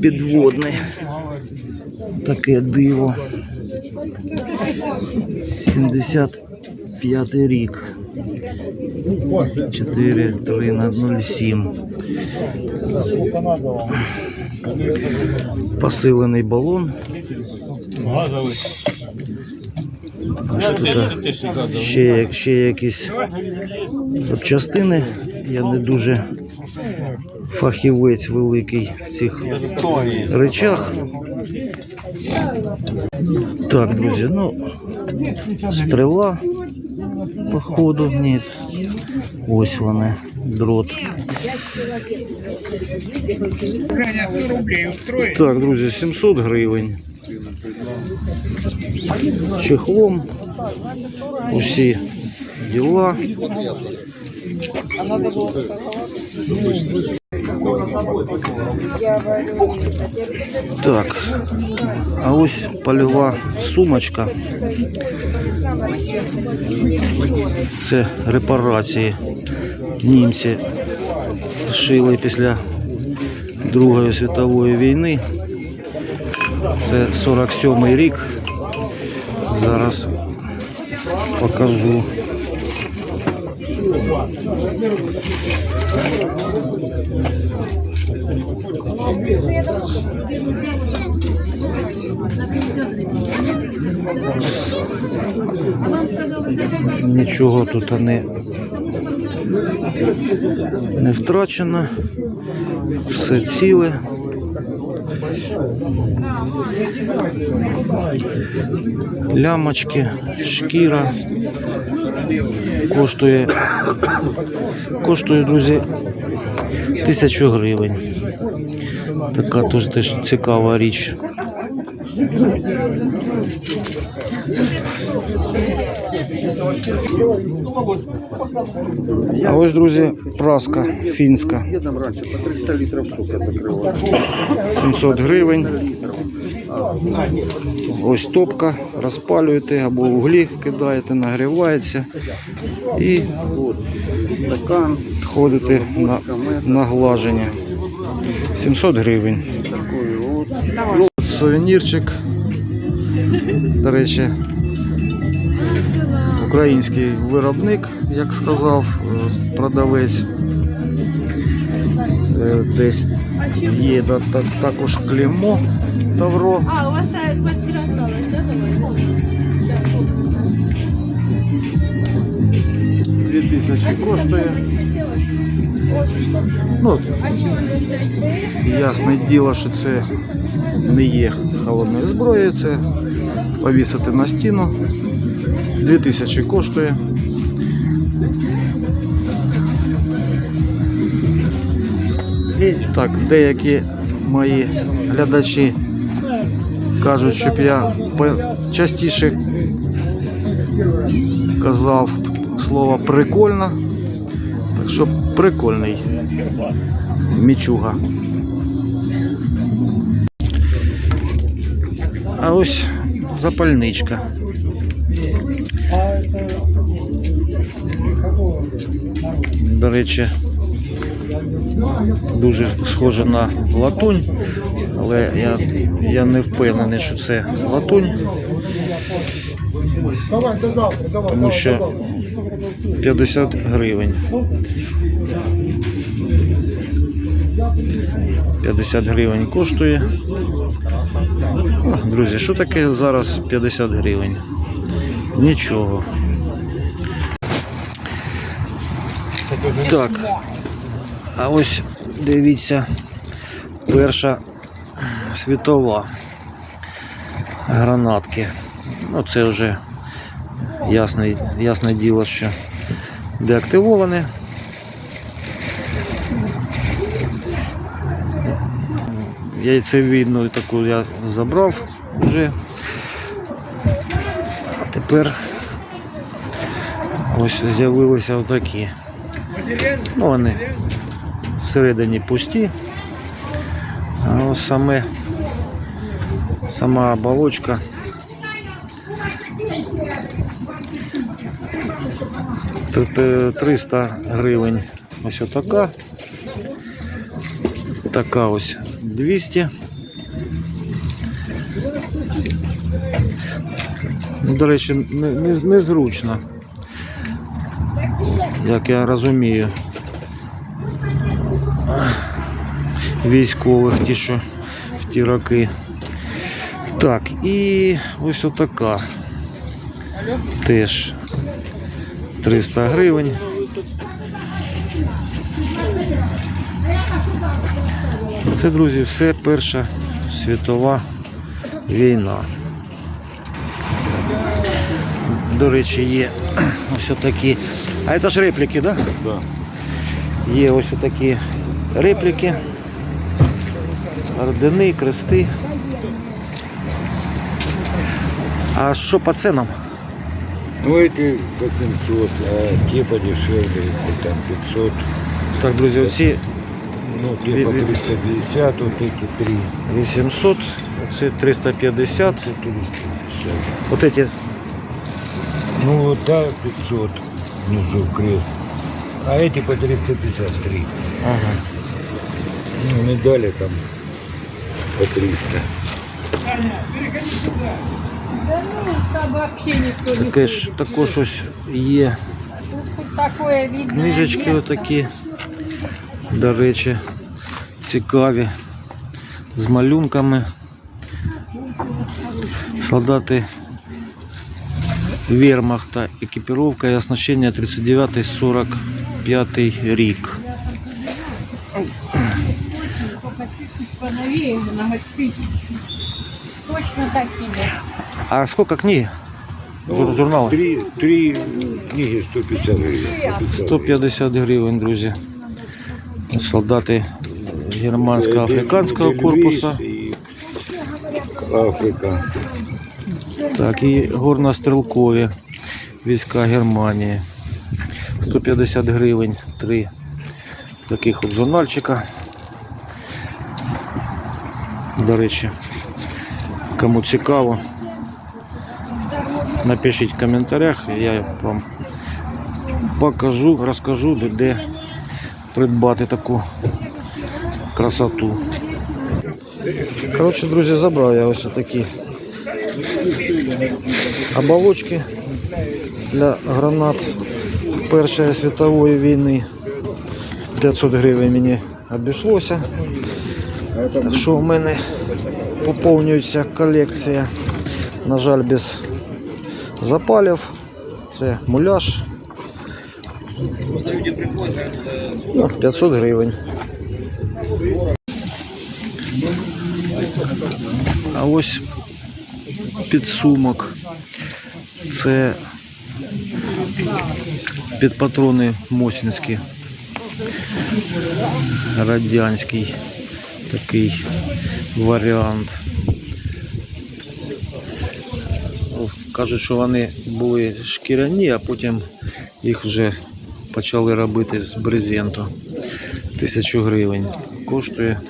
підводний. Таке диво. 75 рік. 4, 3 на 07. Посилений балон. Газовий. Ще, ще якісь запчастини. Я не дуже фахівець великий в цих речах. Так, друзі, ну стріла, походу, ні. Ось вони, дрот. Так, друзі, 700 гривень. З чехлом. Усі діла. Так, а ось польова сумочка. Це репарації. Німці шили після Другої світової війни. Це 47 рік. Зараз покажу. Нічого тут не, не втрачено. Все ціле. Лямочки, шкіра. Коштує, коштує, друзі, тисячу гривень. Така теж, теж цікава річ. А ось, друзі, праска фінська. Я там раньше по 300 литров сока закрывал. 700 гривень. Ось топка, розпалюєте або углі кидаєте, нагрівається і Стакан ходите на, на глаження. 700 гривень. Сувенірчик. До речі, український виробник, як сказав е, продавець. Е, Десь є да- та- також клеймо Тавро. А, у вас та квартира осталась, да, давай? 2000 коштує. Ну, ясне діло, що це не є холодною зброєю, це повісити на стіну. 2000 коштує. Так, деякі мої глядачі кажуть, щоб я частіше казав слово прикольно. Так що прикольний мічуга. А ось запальничка. До речі, дуже схоже на латунь, але я, я не впевнений, що це латунь. Тому що 50 гривень. 50 гривень коштує. О, друзі, що таке зараз 50 гривень? Нічого. Так. А ось дивіться, перша світова гранатки. Ну, це вже ясне, ясне діло, що деактивоване. Яйцевидну таку я забрав вже. А тепер ось з'явилися отакі. Ну, вони всередині пусті. А саме сама оболочка Тут е, 300 гривень ось отака. Така ось 200. Ну, До речі, не- не- незручно. Як я розумію. Військових, ті, що в ті роки. Так, і ось отака. Теж 300 гривень. Це, друзі, все Перша світова війна. До речі, є ось такі. А це ж репліки, так? Да? Да. Є ось такі репліки. Ордени, крести. А що по ценам? Ну эти по 700, а те подешевле, там 500. Так, друзі, оці Ну, те по Ви- ви- 350, вот эти три. 800, оці 350. Это 350. От эти Ну, вот та 500 внизу крест. А эти по 353. ага. Ну, медали там по 300. Да ну, там вообще никто не таке ж також ось є Тут такое видно. книжечки отакі. До речі, цікаві. З малюнками. Солдати Вермахта, екіпіровка і оснащення 39-45 рік. Поновее много. Точно такие. А сколько книг? Жур- журнали? Три, три книги 150 гривен. 150 гривень, друзі. Солдати германського африканського Львів корпусу. Африка. Так, і горнострілкові війська Германії. 150 гривень, три таких от журнальчика. Речі, кому цікаво, напишіть в коментарях, я вам покажу, розкажу, де придбати таку красоту. Коротше, друзі, забрав я ось такі оболочки для гранат Першої світової війни. 500 гривень мені обійшлося. Так що в мене поповнюється колекція. На жаль, без запалів. Це муляж. Ну, 500 гривень. А ось підсумок. Це під патрони Мосінські. Радянський такий варіант. Кажуть, що вони були шкіряні, а потім їх вже почали робити з брезенту. Тисячу гривень коштує.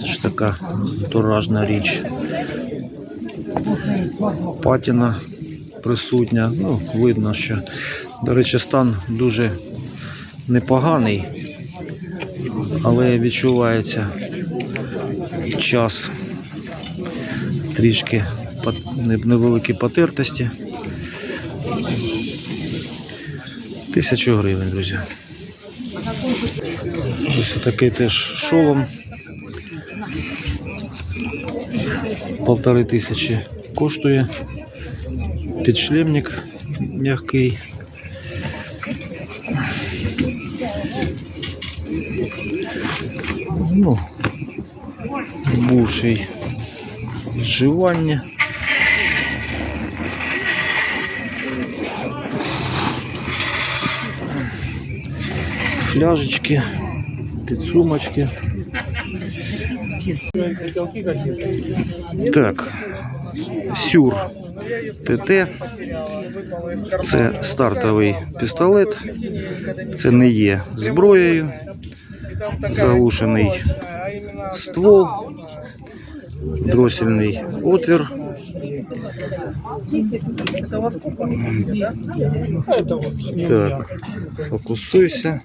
Це ж така туражна річ. Патіна присутня. Ну, видно, що, до речі, стан дуже непоганий, але відчувається час трішки невеликі потертості. Тисячу гривень, друзі. Ось такий теж шолом. Полтори тисячі коштує. Підшлемник м'який. Ну, бувший зживання. Фляжечки, підсумочки. Так, Сюр ТТ. Це стартовий пістолет. Це не є зброєю. Заглушений ствол, дросільний отвір. Так, фокусуйся.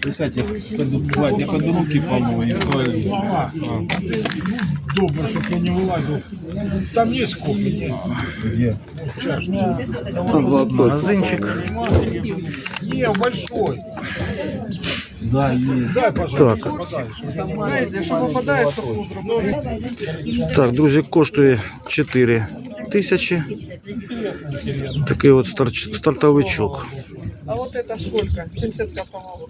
Присядь, я под, Владь, я под руки помою. Добре, щоб я не вилазив. Там є копії? Магазинчик. Ні, большой. Да, есть. Дай, пожалуйста, Так. подай. Так, друзі, коштує 4 тисячі. Такий от стар- стартовичок. А вот это сколько? 75, по-моему.